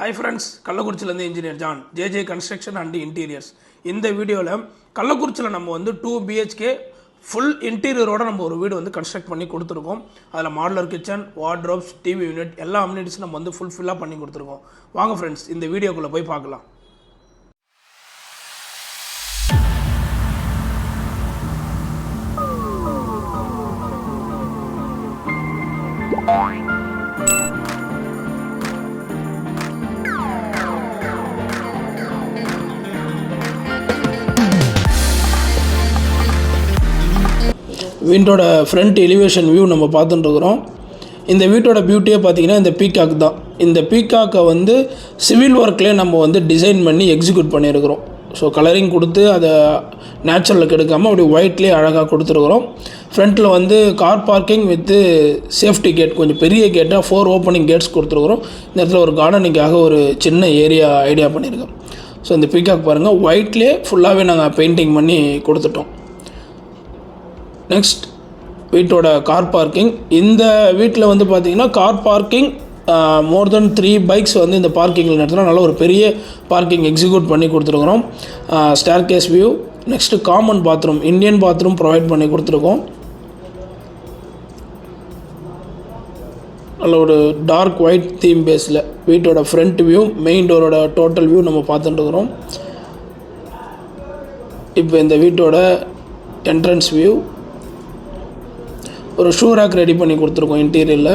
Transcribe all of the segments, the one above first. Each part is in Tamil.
High friends கள்ளக்குறிச்சியிலேருந்து engineer John JJ construction and interiors இந்த வீடியோவில் கள்ளக்குறிச்சியில் நம்ம வந்து டூ பிஹெச்கே ஃபுல் இன்டீரியரோட நம்ம ஒரு வீடு வந்து கன்ஸ்ட்ரக்ட் பண்ணி கொடுத்துருக்கோம். அதில் modular kitchen wardrobes TV unit எல்லா அம்யூனிட்டிஸும் நம்ம வந்து ஃபுல்ஃபில்லாக பண்ணி கொடுத்துருக்கோம். வாங்க ஃப்ரெண்ட்ஸ் இந்த வீடியோக்குள்ளே போய் பார்க்கலாம். வீட்டோட ஃப்ரண்ட் எலிவேஷன் வியூ நம்ம பார்த்துட்டுருக்குறோம். இந்த வீட்டோட பியூட்டியே பார்த்தீங்கன்னா இந்த பீகாக் தான். இந்த பீகாக்கை வந்து சிவில் ஒர்க்லேயே நம்ம வந்து டிசைன் பண்ணி எக்ஸிக்யூட் பண்ணியிருக்கிறோம். ஸோ கலரிங் கொடுத்து அதை நேச்சுரலுக்கு எடுக்காமல் அப்படி ஒயிட்லேயே அழகாக கொடுத்துருக்குறோம். ஃப்ரண்ட்டில் வந்து car parking with safety gate கொஞ்சம் பெரிய கேட்டாக ஃபோர் ஓப்பனிங் கேட்ஸ் கொடுத்துருக்குறோம். இந்த இடத்துல ஒரு கார்டனிங்காக ஒரு சின்ன ஏரியா ஐடியா பண்ணியிருக்கோம். ஸோ இந்த பீகாக் பாருங்கள் ஒயிட்லேயே ஃபுல்லாகவே நாங்கள் பெயிண்டிங் பண்ணி கொடுத்துட்டோம். நெக்ஸ்ட் வீட்டோட கார் பார்க்கிங் இந்த வீட்டில் வந்து பார்த்திங்கன்னா car parking more then three bikes வந்து இந்த பார்க்கிங்கில் நடத்தினா நல்ல ஒரு பெரிய பார்க்கிங் எக்ஸிக்யூட் பண்ணி கொடுத்துருக்குறோம். Staircase view next common bathroom Indian bathroom provide பண்ணி கொடுத்துருக்கோம். நல்ல ஒரு டார்க் ஒயிட் தீம் பேஸில் வீட்டோட ஃப்ரண்ட் வியூ மெயின் டோரோட டோட்டல் வியூ நம்ம பார்த்துட்டுருக்குறோம் இப்போ இந்த வீட்டோட என்ட்ரன்ஸ் வியூ ஒரு ஷூ ரேக் ரெடி பண்ணி கொடுத்துருக்கோம் இன்டீரியரில்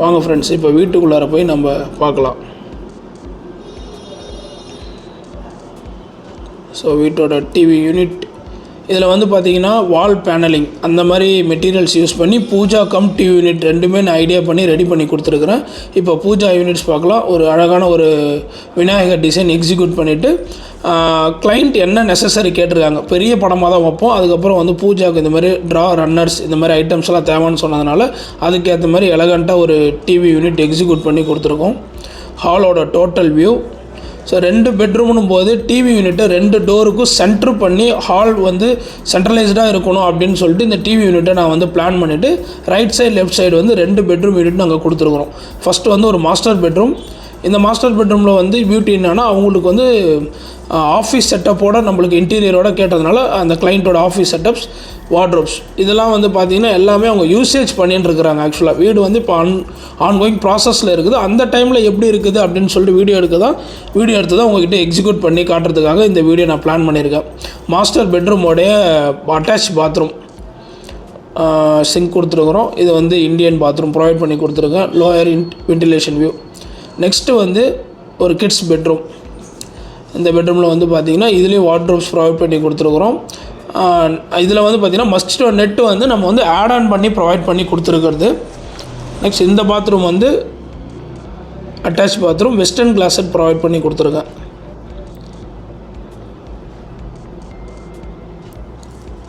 வாங்க ஃப்ரெண்ட்ஸ் இப்போ வீட்டுக்குள்ளார போய் நம்ம பார்க்கலாம். ஸோ வீட்டோட டிவி யூனிட் இதில் வந்து பார்த்தீங்கன்னா வால் பேனலிங் அந்த மாதிரி மெட்டீரியல்ஸ் யூஸ் பண்ணி பூஜா கம் டிவி யூனிட் ரெண்டுமே நான் ஐடியா பண்ணி ரெடி பண்ணி கொடுத்துருக்குறேன். இப்போ பூஜா யூனிட்ஸ் பார்க்கலாம். ஒரு அழகான ஒரு விநாயகர் டிசைன் எக்ஸிக்யூட் பண்ணிவிட்டு கிளைண்ட் என்ன நெசசரி கேட்டிருக்காங்க. பெரிய படமாக தான் வைப்போம். அதுக்கப்புறம் வந்து பூஜாவுக்கு இந்த மாதிரி ட்ரா ரன்னர்ஸ் இந்த மாதிரி ஐட்டம்ஸ் எல்லாம் தேவைன்னு சொன்னதுனால அதுக்கேற்ற மாதிரி எலகண்ட்டாக ஒரு டிவி யூனிட் எக்ஸிக்யூட் பண்ணி கொடுத்துருக்கோம். ஹாலோட டோட்டல் வியூ ஸோ ரெண்டு பெட்ரூம்னும் போது டிவி யூனிட்டை ரெண்டு டோருக்கும் சென்ட்ரு பண்ணி ஹால் வந்து சென்ட்ரலைஸ்டாக இருக்கணும் அப்படின்னு சொல்லிட்டு இந்த டிவி யூனிட்டை நான் வந்து பிளான் பண்ணிவிட்டு ரைட் சைடு லெஃப்ட் சைடு வந்து ரெண்டு பெட்ரூம் யூனிட் நாங்கள் கொடுத்துருக்குறோம். ஃபஸ்ட்டு வந்து ஒரு மாஸ்டர் பெட்ரூம் இந்த மாஸ்டர் பெட்ரூமில் வந்து பியூட்டி என்னன்னா அவங்களுக்கு வந்து ஆஃபீஸ் செட்டப்போட நம்மளுக்கு இன்டீரியரோட கேட்டதுனால அந்த கிளைண்ட்டோட ஆஃபீஸ் செட்டப்ஸ் வார்ட்ரோப்ஸ் இதெல்லாம் வந்து பார்த்திங்கன்னா எல்லாமே அவங்க யூசேஜ் பண்ணிட்டு இருக்கிறாங்க ஆக்சுவலாக வீடு வந்து இப்போ ஆன் ஆன்கோயிங் ப்ராசஸில் இருக்குது. அந்த டைமில் எப்படி இருக்குது அப்படின்னு சொல்லிட்டு வீடியோ எடுக்க தான் வீடியோ எடுத்து தான் உங்ககிட்ட எக்ஸிக்யூட் பண்ணி காட்டுறதுக்காக இந்த வீடியோ நான் பிளான் பண்ணியிருக்கேன் மாஸ்டர் பெட்ரூமோடைய அட்டாச் பாத்ரூம் சிங்க் கொடுத்துருக்குறோம். இது வந்து இந்தியன் பாத்ரூம் ப்ரொவைட் பண்ணி கொடுத்துருக்கேன். Lower in ventilation view next வந்து ஒரு கிட்ஸ் பெட்ரூம் இந்த பெட்ரூமில் வந்து பார்த்திங்கன்னா இதுலேயும் வார்ட்ரோப்ஸ் ப்ரொவைட் பண்ணி கொடுத்துருக்குறோம். இதில் வந்து பார்த்திங்கன்னா மஸ்ட் நெட்டு வந்து நம்ம வந்து ஆட் ஆன் பண்ணி ப்ரொவைட் பண்ணி கொடுத்துருக்கிறது. நெக்ஸ்ட் இந்த பாத்ரூம் வந்து attach bathroom western closet provide பண்ணி கொடுத்துருக்கேன்.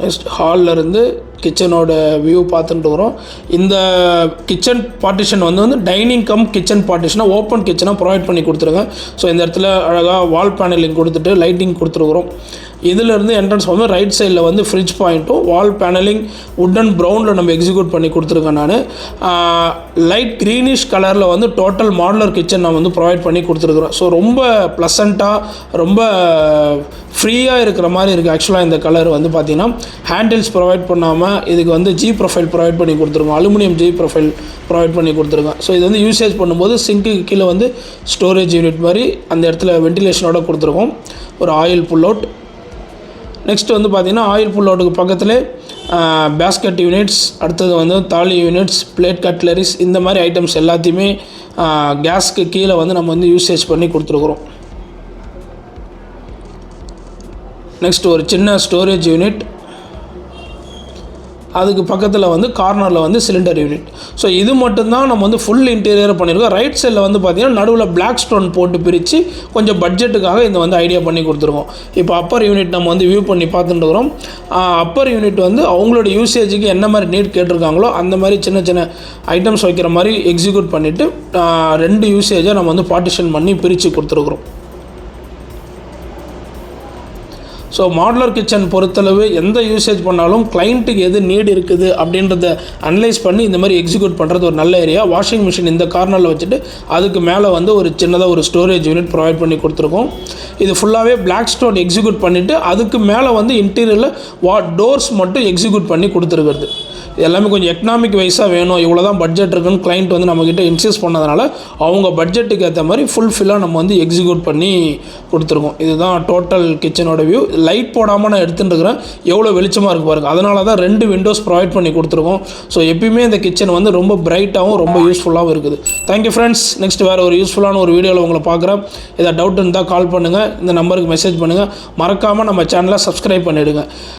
நெக்ஸ்ட் ஹாலில் இருந்து கிச்சனோட வியூ பார்த்துட்டு வரோம். இந்த கிச்சன் பார்ட்டிஷன் வந்து வந்து டைனிங் கம் கிச்சன் பார்ட்டிஷனாக ஓப்பன் கிச்சனாக ப்ரொவைட் பண்ணி கொடுத்துருங்க. ஸோ இந்த இடத்துல அழகாக வால் பேனலிங் கொடுத்துட்டு லைட்டிங் கொடுத்துருக்குறோம். இதிலேருந்து என்ட்ரன்ஸ் வந்து ரைட் சைடில் வந்து ஃப்ரிட்ஜ் பாயிண்ட்டும் வால் பேனலிங் உட்டன் ப்ரௌனில் நம்ம எக்ஸிக்யூட் பண்ணி கொடுத்துருக்கேன் நான். லைட் க்ரீனிஷ் கலரில் வந்து டோட்டல் மாடலர் கிச்சன் நான் வந்து ப்ரொவைட் பண்ணி கொடுத்துருக்குறேன் ஸோ ரொம்ப ப்ளசண்ட்டாக ரொம்ப ஃப்ரீயாக இருக்கிற மாதிரி இருக்குது ஆக்சுவலாக இந்த கலர் வந்து பார்த்திங்கன்னா ஹேண்டில்ஸ் ப்ரொவைட் பண்ணாமல் இதுக்கு வந்து ஜி ப்ரொஃபைல் ப்ரொவைட் பண்ணி கொடுத்துருக்கோம். அலுமினியம் ஜி ப்ரொஃபைல் ப்ரொவைட் பண்ணி கொடுத்துருக்கோம். ஸோ இது வந்து யூசேஜ் பண்ணும்போது சிங்க்குக்கு கீழே வந்து ஸ்டோரேஜ் யூனிட் மாதிரி அந்த இடத்துல வென்டிலேஷனோட கொடுத்துருக்கோம். ஒரு ஆயில் புல் அவுட் நெக்ஸ்ட் வந்து பார்த்திங்கன்னா ஆயில் புல் அவுட்டுக்கு பக்கத்தில் பேஸ்கெட் யூனிட்ஸ் அடுத்தது வந்து தாலி யூனிட்ஸ் பிளேட் கட்லரிஸ் இந்த மாதிரி ஐட்டம்ஸ் எல்லாத்தையுமே கேஸ்க்கு கீழே வந்து நம்ம வந்து யூசேஜ் பண்ணி கொடுத்துருக்குறோம். நெக்ஸ்ட் ஒரு சின்ன ஸ்டோரேஜ் யூனிட் அதுக்கு பக்கத்தில் வந்து கார்னரில் வந்து சிலிண்டர் யூனிட் ஸோ இது மட்டும்தான் நம்ம வந்து ஃபுல் இன்டீரியர் பண்ணியிருக்கோம் ரைட் சைடில் வந்து பார்த்திங்கன்னா நடுவில் பிளாக் ஸ்டோன் போட்டு பிரித்து கொஞ்சம் பட்ஜெட்டுக்காக இந்த வந்து ஐடியா பண்ணி கொடுத்துருக்கோம். இப்போ அப்பர் யூனிட் நம்ம வந்து வியூ பண்ணி பார்த்துட்டு இருக்கிறோம். அப்பர் யூனிட் வந்து அவங்களோட யூசேஜுக்கு என்ன மாதிரி நீட் கேட்டிருக்காங்களோ அந்த மாதிரி சின்ன சின்ன ஐட்டம்ஸ் வைக்கிற மாதிரி எக்ஸிக்யூட் பண்ணிவிட்டு ரெண்டு யூசேஜை நம்ம வந்து பார்ட்டிஷன் பண்ணி பிரித்து கொடுத்துருக்குறோம். ஸோ மாடுலர் கிச்சன் பொறுத்தளவு எந்த யூசேஜ் பண்ணாலும் கிளைண்ட்டுக்கு எது நீடு இருக்குது அப்படின்றத அனலைஸ் பண்ணி இந்த மாதிரி எக்ஸிக்யூட் பண்ணுறது ஒரு நல்ல ஏரியா வாஷிங் மிஷின் இந்த கார்னரில் வச்சுட்டு அதுக்கு மேலே வந்து ஒரு சின்னதாக ஒரு ஸ்டோரேஜ் யூனிட் ப்ரொவைட் பண்ணி கொடுத்துருக்கோம். இது ஃபுல்லாகவே பிளாக் ஸ்டோன் எக்ஸிக்யூட் பண்ணிவிட்டு அதுக்கு மேலே வந்து இன்டீரியரில் வா டோர்ஸ் மட்டும் எக்ஸிக்யூட் பண்ணி கொடுத்துருக்குறது. எல்லாமே கொஞ்சம் எக்கனாமிக் வைஸாக வேணும். இவ்வளோ தான் பட்ஜெட் இருக்குன்னு கிளைண்ட் வந்து நம்மக்கிட்ட இன்சிஸ்ட் பண்ணதுனால அவங்க பட்ஜெட்டுக்கு ஏற்ற மாதிரி ஃபுல்ஃபில்லாக நம்ம வந்து எக்ஸிக்யூட் பண்ணி கொடுத்துருக்கோம். இதுதான் டோட்டல் கிச்சனோட வியூ லைட் போடாமல் நான் எடுத்துட்டு இருக்கிறேன் எவ்வளோ வெளிச்சமாக இருக்கு பாருங்க. அதனால தான் ரெண்டு விண்டோஸ் ப்ரொவைட் பண்ணி கொடுத்துருக்கோம். ஸோ எப்பயுமே இந்த கிச்சன் வந்து ரொம்ப பிரைட்டாகவும் ரொம்ப யூஸ்ஃபுல்லாகவும் இருக்குது. தேங்க்யூ ஃப்ரெண்ட்ஸ் நெக்ஸ்ட் வேறு ஒரு யூஸ்ஃபுல்லான ஒரு வீடியோவில் உங்களை பார்க்குறேன். ஏதாவது டவுட் இருந்தால் கால் பண்ணுங்கள் இந்த நம்பருக்கு மெசேஜ் பண்ணுங்கள் மறக்காமல் நம்ம சேனலை சப்ஸ்கிரைப் பண்ணிவிடுங்க